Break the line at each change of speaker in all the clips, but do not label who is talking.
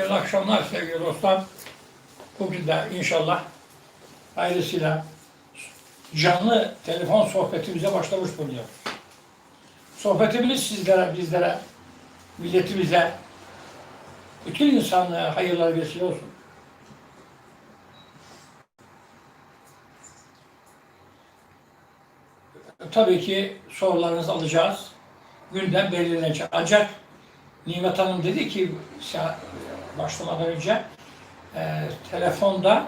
Hayırlı akşamlar sevgili dostlar. Bugün de inşallah hayırlısıyla canlı telefon sohbetimize başlamış bulunuyoruz. Sohbetimiz sizlere, bizlere, milletimize, bütün insanlığa hayırlar vesile olsun. Tabii ki sorularınızı alacağız. Gündem belirlenecek. Ancak Nimet Hanım dedi ki başlamadan önce e, telefonda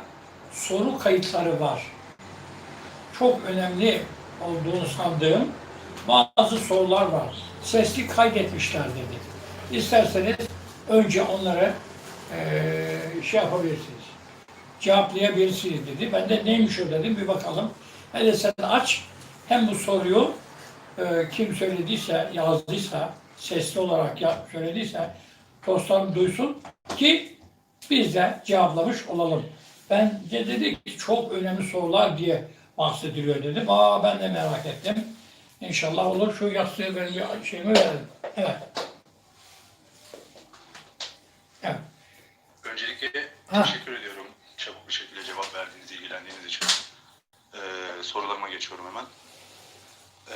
soru kayıtları var. Çok önemli olduğunu sandığım bazı sorular var. Sesli kaydetmişler dedi. İsterseniz önce onları e, şey yapabilirsiniz. Cevaplayabilirsiniz dedi. Ben de neymiş o dedim bir bakalım. Hele sen aç hem bu soruyu e, kim söylediyse, yazdıysa, sesli olarak ya, söylediyse dostlarım duysun ki biz de cevaplamış olalım. Ben de dedi ki çok önemli sorular diye bahsediliyor dedim. Aa ben de merak ettim. İnşallah olur. Şu yastığı bir şeyimi verelim. Evet. Evet.
Öncelikle
Ha.
teşekkür ediyorum çabuk bir şekilde cevap verdiğiniz, ilgilendiğiniz için. Ee, sorularıma geçiyorum hemen. Ee,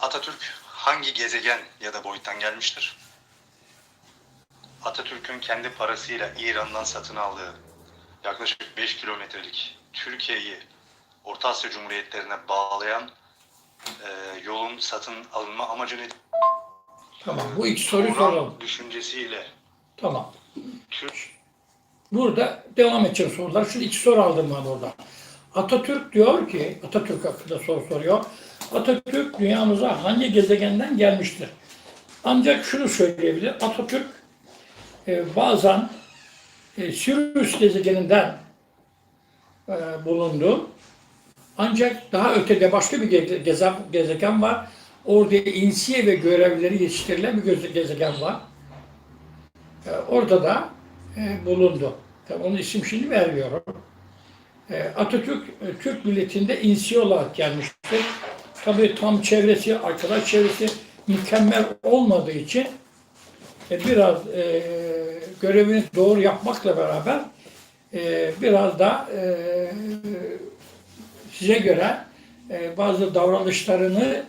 Atatürk hangi gezegen ya da boyuttan gelmiştir? Atatürk'ün kendi parasıyla İran'dan satın aldığı yaklaşık 5 kilometrelik Türkiye'yi Orta Asya Cumhuriyetlerine bağlayan e, yolun satın alınma amacı nedir?
Tamam. Bu iki soruyu
Turan
soralım.
düşüncesiyle
Tamam.
Türk
Burada devam edeceğim sorular. Şimdi iki soru aldım ben burada. Atatürk diyor ki, Atatürk hakkında soru soruyor. Atatürk dünyamıza hangi gezegenden gelmiştir? Ancak şunu söyleyebilir. Atatürk e, bazen e, Sirius gezegeninden e, bulundu. Ancak daha ötede başka bir ge- geze- gezegen var. Orada insiye ve görevlileri yetiştirilen bir gezegen var. E, orada da e, bulundu. Tabii onun isim şimdi vermiyorum. E, Atatürk e, Türk milletinde insi olarak gelmiştir. Tabii tam çevresi, arkadaş çevresi mükemmel olmadığı için biraz e, görevini doğru yapmakla beraber e, biraz da e, size göre e, bazı davranışlarını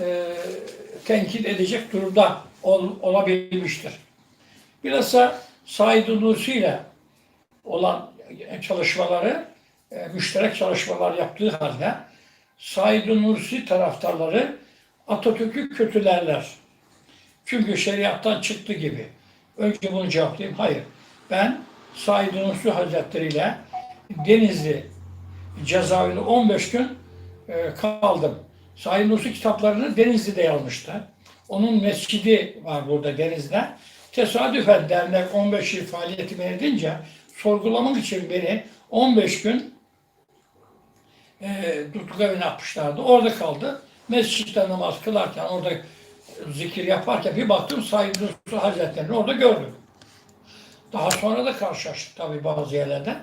e, tenkit edecek durumda ol, olabilmiştir. Bilhassa Said Nursi ile olan çalışmaları, e, müşterek çalışmalar yaptığı halde Said Nursi taraftarları Atatürk'ü kötülerler. Çünkü şeriattan çıktı gibi. Önce bunu cevaplayayım. Hayır. Ben Said Nursi Hazretleri ile Denizli cezaevinde 15 gün e, kaldım. Said Nursi kitaplarını Denizli'de yazmıştı. Onun mescidi var burada Deniz'de. Tesadüfen dernek 15 yıl faaliyetimi edince sorgulamak için beni 15 gün e, tutuk evine atmışlardı. Orada kaldı. Mescitte namaz kılarken, orada zikir yaparken bir baktım Said Nursi Hazretleri'ni orada gördüm. Daha sonra da karşılaştık tabii bazı yerlerde.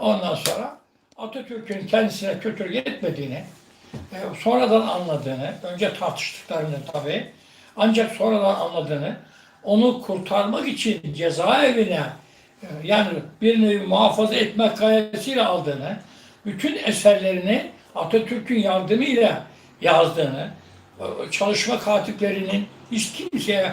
Ondan sonra Atatürk'ün kendisine kötülük etmediğini, e, sonradan anladığını, önce tartıştıklarını tabii, ancak sonradan anladığını, onu kurtarmak için cezaevine e, yani bir nevi muhafaza etmek gayesiyle aldığını, bütün eserlerini Atatürk'ün yardımıyla yazdığını, çalışma katiplerinin hiç kimseye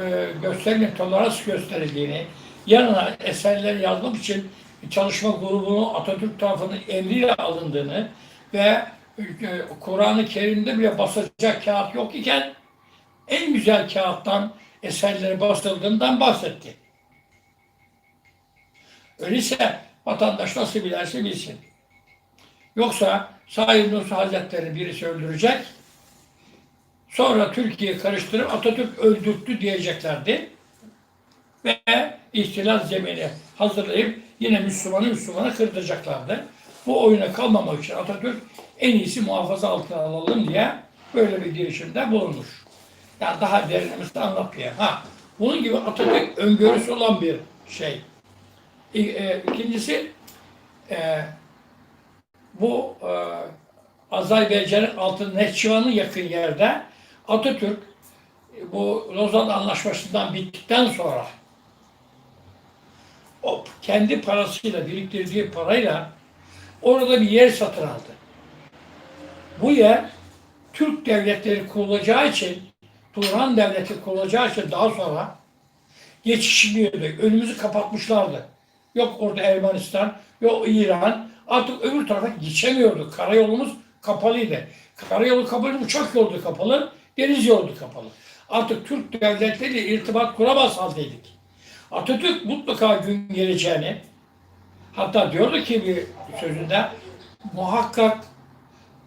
e, tolerans gösterildiğini, yanına eserleri yazmak için çalışma grubunu Atatürk tarafından emriyle alındığını ve e, Kur'an-ı Kerim'de bile basacak kağıt yok iken en güzel kağıttan eserleri basıldığından bahsetti. Öyleyse vatandaş nasıl bilerse bilsin. Yoksa Said Nursi Hazretleri birisi öldürecek, sonra Türkiye'yi karıştırıp Atatürk öldürttü diyeceklerdi. Ve ihtilal zemini hazırlayıp yine Müslümanı Müslümana kırdıracaklardı. Bu oyuna kalmamak için Atatürk en iyisi muhafaza altına alalım diye böyle bir girişimde bulunmuş. Yani daha derinlemesine anlatmıyor. Ha, bunun gibi Atatürk öngörüsü olan bir şey. E, İkincisi e, bu e, Azerbaycan'ın altı Nehçıvan'ın yakın yerde Atatürk e, bu Lozan Anlaşması'ndan bittikten sonra o kendi parasıyla biriktirdiği parayla orada bir yer satın aldı. Bu yer Türk devletleri kurulacağı için Turan devleti kurulacağı için daha sonra geçişmiyordu. Önümüzü kapatmışlardı. Yok orada Ermenistan, yok İran. Artık öbür tarafa geçemiyorduk. Karayolumuz kapalıydı. Karayolu kapalı, uçak yolu kapalı, deniz yolu kapalı. Artık Türk devletleriyle irtibat kuramaz haldeydik. Atatürk mutlaka gün geleceğini, hatta diyordu ki bir sözünde, muhakkak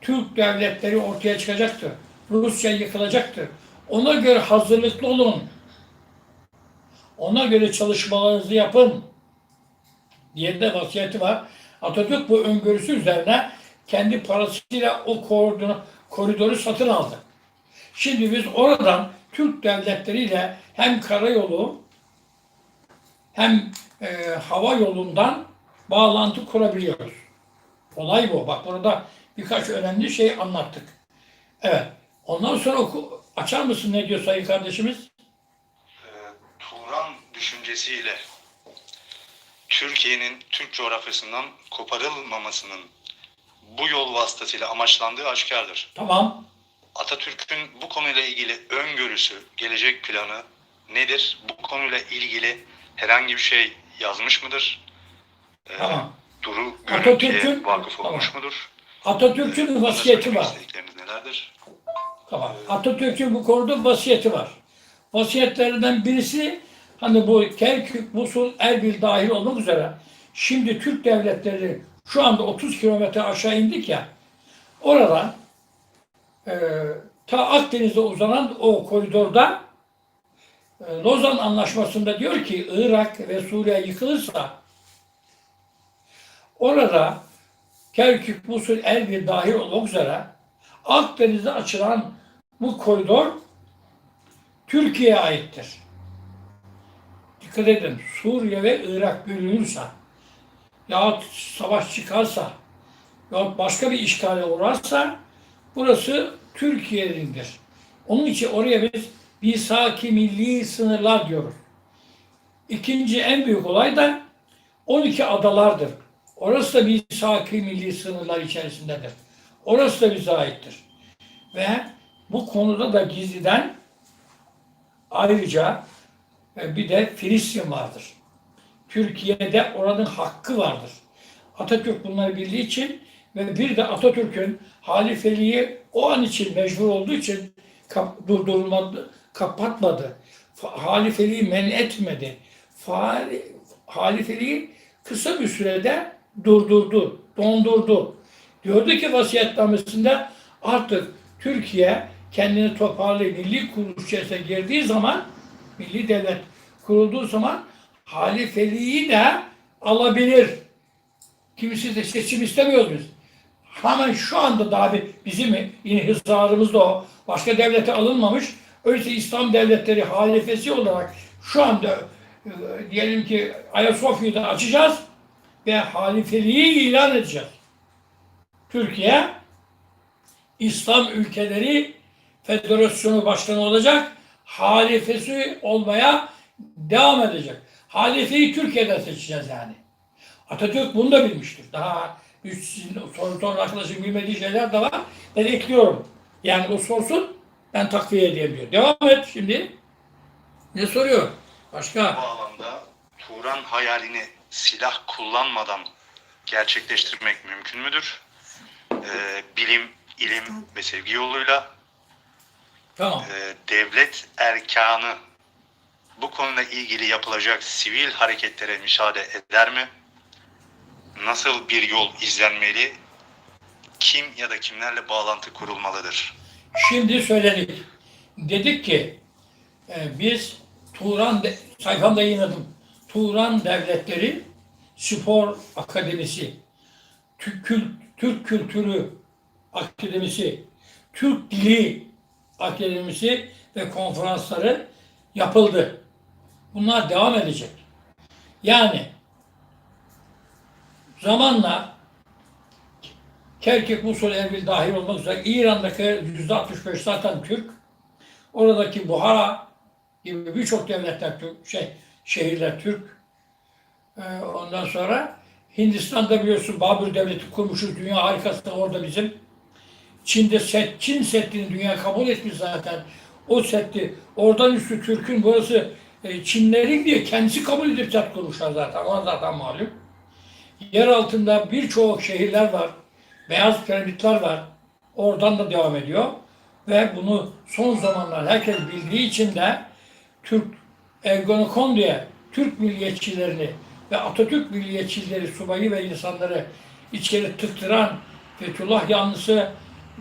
Türk devletleri ortaya çıkacaktır. Rusya yıkılacaktır. Ona göre hazırlıklı olun. Ona göre çalışmalarınızı yapın diye de vasiyeti var. Atatürk bu öngörüsü üzerine kendi parasıyla o koridoru satın aldı. Şimdi biz oradan Türk devletleriyle hem karayolu hem e, hava yolundan bağlantı kurabiliyoruz. Olay bu. Bak burada birkaç önemli şey anlattık. Evet. Ondan sonra oku, açar mısın ne diyor sayın kardeşimiz?
e, Turan düşüncesiyle Türkiye'nin Türk coğrafyasından koparılmamasının bu yol vasıtasıyla amaçlandığı aşikardır.
Tamam.
Atatürk'ün bu konuyla ilgili öngörüsü, gelecek planı nedir? Bu konuyla ilgili herhangi bir şey yazmış mıdır? Ee,
Tamam.
Duru
Atatürk'ün-
görüntüye vakıf olmuş
Tamam.
mudur?
Atatürk'ün
Bunda
vasiyeti var.
nelerdir?
Tamam. Atatürk'ün bu konuda vasiyeti var. Vasiyetlerinden birisi hani bu Kerkük, Musul, Erbil dahil olmak üzere şimdi Türk devletleri şu anda 30 kilometre aşağı indik ya oradan e, ta Akdeniz'e uzanan o koridorda e, Lozan Anlaşması'nda diyor ki Irak ve Suriye yıkılırsa orada Kerkük, Musul, Erbil dahil olmak üzere Akdeniz'de açılan bu koridor Türkiye'ye aittir. Dikkat edin, Suriye ve Irak bölünürse yahut savaş çıkarsa yahut başka bir işgale uğrarsa burası Türkiye'nindir. Onun için oraya biz Bisaki Milli Sınırlar diyoruz. İkinci en büyük olay da 12 adalardır. Orası da Bisaki Milli Sınırlar içerisindedir. Orası da bize aittir. Ve bu konuda da gizliden ayrıca e, bir de Filistin vardır. Türkiye'de oranın hakkı vardır. Atatürk bunları bildiği için ve bir de Atatürk'ün halifeliği o an için mecbur olduğu için kap, durdurmadı, kapatmadı. Halifeliği men etmedi. Halifeliği kısa bir sürede durdurdu, dondurdu. Diyordu ki vasiyetnamesinde artık Türkiye kendini toparlayıp milli kuruluş girdiği zaman, milli devlet kurulduğu zaman halifeliği de alabilir. Kimisi de seçim istemiyoruz biz. Hemen şu anda daha bir bizim yine hızarımızda o. Başka devlete alınmamış. Öyleyse İslam devletleri halifesi olarak şu anda e, diyelim ki Ayasofya'da açacağız ve halifeliği ilan edeceğiz. Türkiye İslam ülkeleri federasyonu başkanı olacak. Halifesi olmaya devam edecek. Halifeyi Türkiye'de seçeceğiz yani. Atatürk bunu da bilmiştir. Daha üç, soru soran arkadaşın bilmediği şeyler de var. Ben ekliyorum. Yani o sorsun ben takviye edeyim diyor. Devam et şimdi. Ne soruyor?
Bu
Başka?
alanda Turan hayalini silah kullanmadan gerçekleştirmek mümkün müdür? Ee, bilim, ilim ve sevgi yoluyla
Tamam.
e, devlet erkanı bu konuyla ilgili yapılacak sivil hareketlere müsaade eder mi? Nasıl bir yol izlenmeli? Kim ya da kimlerle bağlantı kurulmalıdır?
Şimdi söyledik. Dedik ki e, biz Turan de, sayfamda yayınladım. Turan Devletleri Spor Akademisi, Türk, Türk Kültürü Akademisi, Türk Dili Akademisi ve konferansları yapıldı. Bunlar devam edecek. Yani zamanla Kerkük, Musul, Erbil dahil olmak üzere İran'daki yüzde 65 zaten Türk. Oradaki Buhara gibi birçok devletler Türk, şey, şehirler Türk. Ee, ondan sonra Hindistan'da biliyorsun Babür Devleti kurmuşuz. Dünya harikası da orada bizim. Çin'de set, Çin Seddi'ni dünya kabul etmiş zaten. O Seddi, oradan üstü Türk'ün burası e, Çinlerin diye kendisi kabul edip set kurmuşlar zaten. Ona zaten malum. Yer altında birçok şehirler var. Beyaz piramitler var. Oradan da devam ediyor. Ve bunu son zamanlar herkes bildiği için de Türk Ergonokon diye Türk milliyetçilerini ve Atatürk milliyetçileri, subayı ve insanları içeri tıktıran Fethullah yanlısı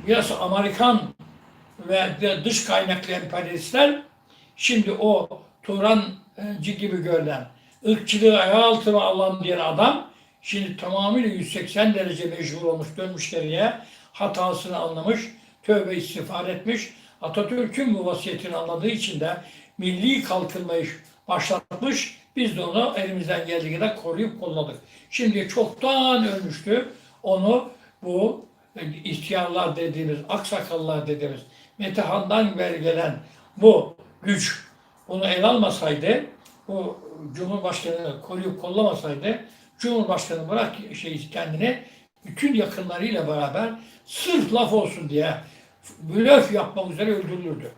biraz Amerikan ve dış kaynaklı emperyalistler şimdi o Turancı gibi görülen ırkçılığı ayağı altına alan diyen adam şimdi tamamıyla 180 derece mecbur olmuş dönmüş geriye hatasını anlamış tövbe istiğfar etmiş Atatürk'ün bu vasiyetini anladığı için de milli kalkınmayı başlatmış biz de onu elimizden geldiği kadar koruyup kolladık. Şimdi çoktan ölmüştü. Onu bu ihtiyarlar dediğimiz, aksakallar dediğimiz Metehan'dan beri gelen bu güç bunu el almasaydı, bu Cumhurbaşkanı koruyup kollamasaydı, Cumhurbaşkanı bırak şey kendini bütün yakınlarıyla beraber sırf laf olsun diye blöf yapmak üzere öldürülürdü.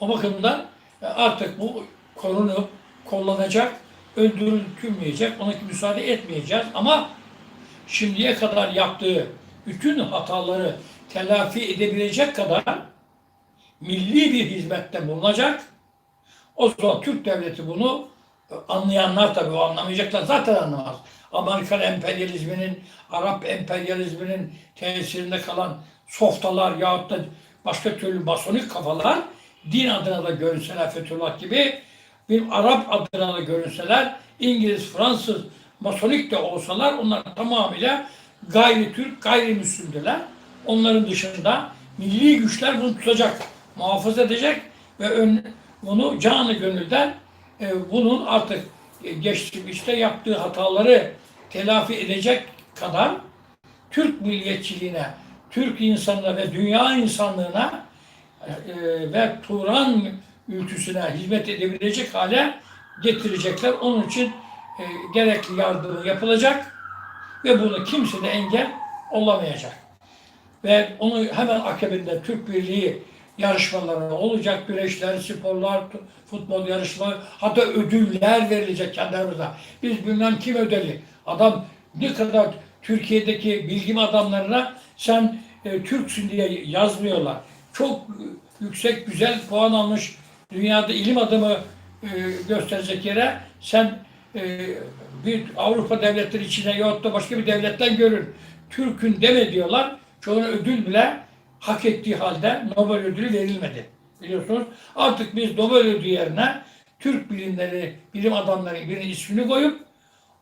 O bakımdan e, artık bu korunup kollanacak, öldürülmeyecek, ona müsaade etmeyeceğiz ama şimdiye kadar yaptığı bütün hataları telafi edebilecek kadar milli bir hizmette bulunacak. O zaman Türk devleti bunu anlayanlar tabii o anlamayacaklar zaten anlamaz. Amerikan emperyalizminin, Arap emperyalizminin tesirinde kalan softalar yahut da başka türlü masonik kafalar din adına da görünseler Fethullah gibi bir Arap adına da görünseler İngiliz, Fransız, masonik de olsalar onlar tamamıyla gayri Türk, gayrimüslimdiler. Onların dışında milli güçler bunu tutacak, muhafaza edecek ve ön, bunu canı gönülden e, bunun artık e, geçmişte yaptığı hataları telafi edecek kadar Türk milliyetçiliğine, Türk insanına ve dünya insanlığına e, ve Turan ülküsüne hizmet edebilecek hale getirecekler. Onun için e, gerekli yardımı yapılacak ve bunu kimse de engel olamayacak. Ve onu hemen akabinde Türk Birliği yarışmaları olacak, güreşler, sporlar, futbol yarışmaları, hatta ödüller verilecek kendi aramızda. Biz bilmem kim ödeli. Adam ne kadar Türkiye'deki bilgim adamlarına sen e, Türksün diye yazmıyorlar. Çok e, yüksek, güzel puan almış dünyada ilim adamı e, gösterecek yere sen e, bir Avrupa devletleri içine yahut da başka bir devletten görün. Türk'ün deme diyorlar. Çoğuna ödül bile hak ettiği halde Nobel ödülü verilmedi. Biliyorsunuz artık biz Nobel ödülü yerine Türk bilimleri, bilim adamları birinin ismini koyup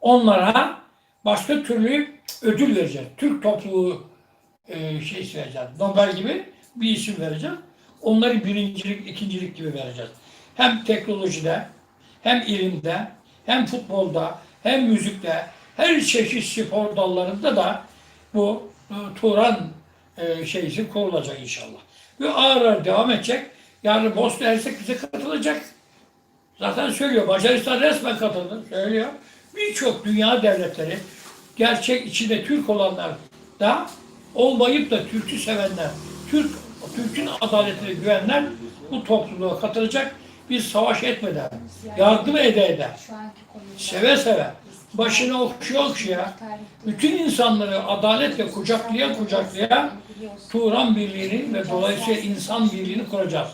onlara başka türlü ödül vereceğiz. Türk topluluğu e, şey vereceğiz. Nobel gibi bir isim vereceğiz. Onları birincilik, ikincilik gibi vereceğiz. Hem teknolojide, hem ilimde, hem futbolda, hem müzikte, her çeşit spor dallarında da bu e, Turan e, şeysi inşallah. Ve ağır ağır devam edecek. Yani Bosna Hersek bize katılacak. Zaten söylüyor. Macaristan resmen katıldı. Söylüyor. Birçok dünya devletleri gerçek içinde Türk olanlar da olmayıp da Türk'ü sevenler, Türk Türk'ün adaletine güvenler bu topluluğa katılacak. Biz savaş etmeden, yardım ede ede, seve seve, başına okşuya okşuya, bütün insanları adaletle kucaklaya kucaklaya Turan Birliği'ni ve dolayısıyla insan birliğini kuracağız.